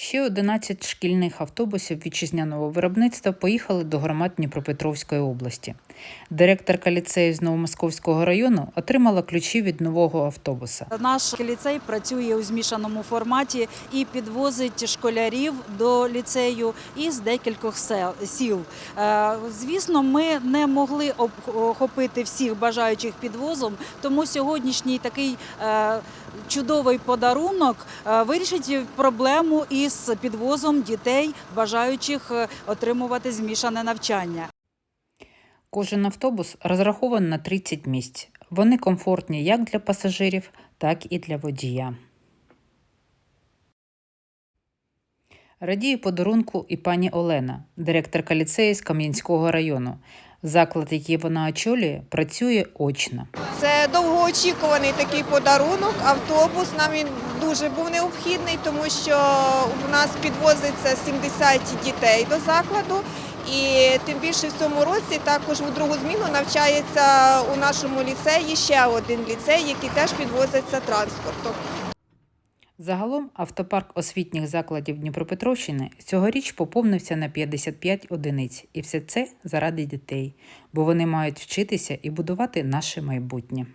Ще 11 шкільних автобусів вітчизняного виробництва поїхали до громад Дніпропетровської області. Директорка ліцею з Новомосковського району отримала ключі від нового автобуса. Наш ліцей працює у змішаному форматі і підвозить школярів до ліцею із декількох сіл. Е, Звісно, ми не могли охопити всіх бажаючих підвозом, тому сьогоднішній такий е, чудовий подарунок е, вирішить проблему із підвозом дітей, бажаючих отримувати змішане навчання. Кожен автобус розрахований на 30 місць. Вони комфортні як для пасажирів, так і для водія. Радіє подарунку і пані Олена, директорка ліцею з Кам'янського району. Заклад, який вона очолює, працює очно. Це довгоочікуваний такий подарунок. Автобус нам він дуже був необхідний, тому що в нас підвозиться 70 дітей до закладу. І тим більше в цьому році також у другу зміну навчається у нашому ліцеї ще один ліцей, який теж підвозиться транспортом. Загалом автопарк освітніх закладів Дніпропетровщини цьогоріч поповнився на 55 одиниць, і все це заради дітей, бо вони мають вчитися і будувати наше майбутнє.